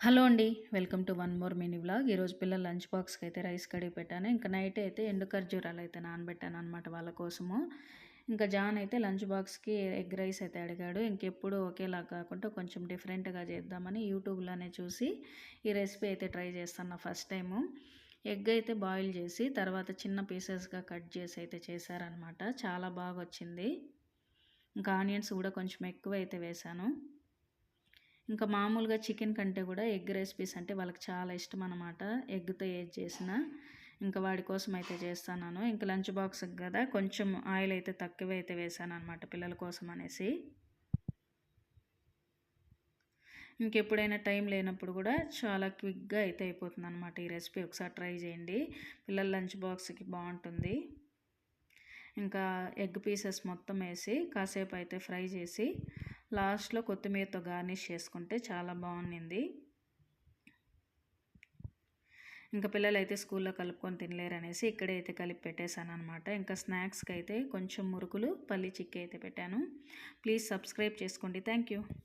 Hello అండి welcome to one more mini vlog. ఈరోజు పిల్లల లంచ్ బాక్స్కి అయితే రైస్ కడిగి పెట్టాను. ఇంకా నైట్ అయితే ఎండు ఖర్జూరాలు అయితే నానబెట్టాను అనమాట వాళ్ళ కోసము. ఇంకా జాన్ అయితే లంచ్ బాక్స్కి ఎగ్ రైస్ అయితే అడిగాడు. ఇంకెప్పుడు ఒకేలా కాకుండా కొంచెం డిఫరెంట్గా చేద్దామని యూట్యూబ్లోనే చూసి ఈ రెసిపీ అయితే ట్రై చేస్తాను ఫస్ట్ టైము. ఎగ్ అయితే బాయిల్ చేసి తర్వాత చిన్న పీసెస్గా కట్ చేసి అయితే చేశారనమాట చాలా బాగా వచ్చింది ఇంకా ఆనియన్స్ కూడా కొంచెం ఎక్కువ అయితే వేశాను. ఇంకా మామూలుగా చికెన్ కంటే కూడా ఎగ్ రెసిపీస్ అంటే వాళ్ళకి చాలా ఇష్టం అనమాట ఎగ్తో ఏది చేసినా. ఇంకా వాడి కోసం అయితే చేస్తాను ఇంకా లంచ్ బాక్స్ కదా కొంచెం ఆయిల్ అయితే తక్కువ అయితే వేసాను అనమాట పిల్లల కోసం అనేసి. ఇంకెప్పుడైనా టైం లేనప్పుడు కూడా చాలా క్విక్గా అయితే అయిపోతుంది అనమాట ఈ రెసిపీ. ఒకసారి ట్రై చేయండి. పిల్లల లంచ్ బాక్స్కి బాగుంటుంది. ఇంకా ఎగ్ పీసెస్ మొత్తం వేసి కాసేపు అయితే ఫ్రై చేసి లాస్ట్లో కొత్తిమీరతో గార్నిష్ చేసుకుంటే చాలా బాగుంది ఇంకా పిల్లలు అయితే స్కూల్లో కలుపుకొని తినలేరు అనేసి ఇక్కడే అయితే కలిపి పెట్టేశాను అనమాట ఇంకా స్నాక్స్కి అయితే కొంచెం మురుకులు పల్లి చిక్కి అయితే పెట్టాను. ప్లీజ్ సబ్స్క్రైబ్ చేసుకోండి. Thank you.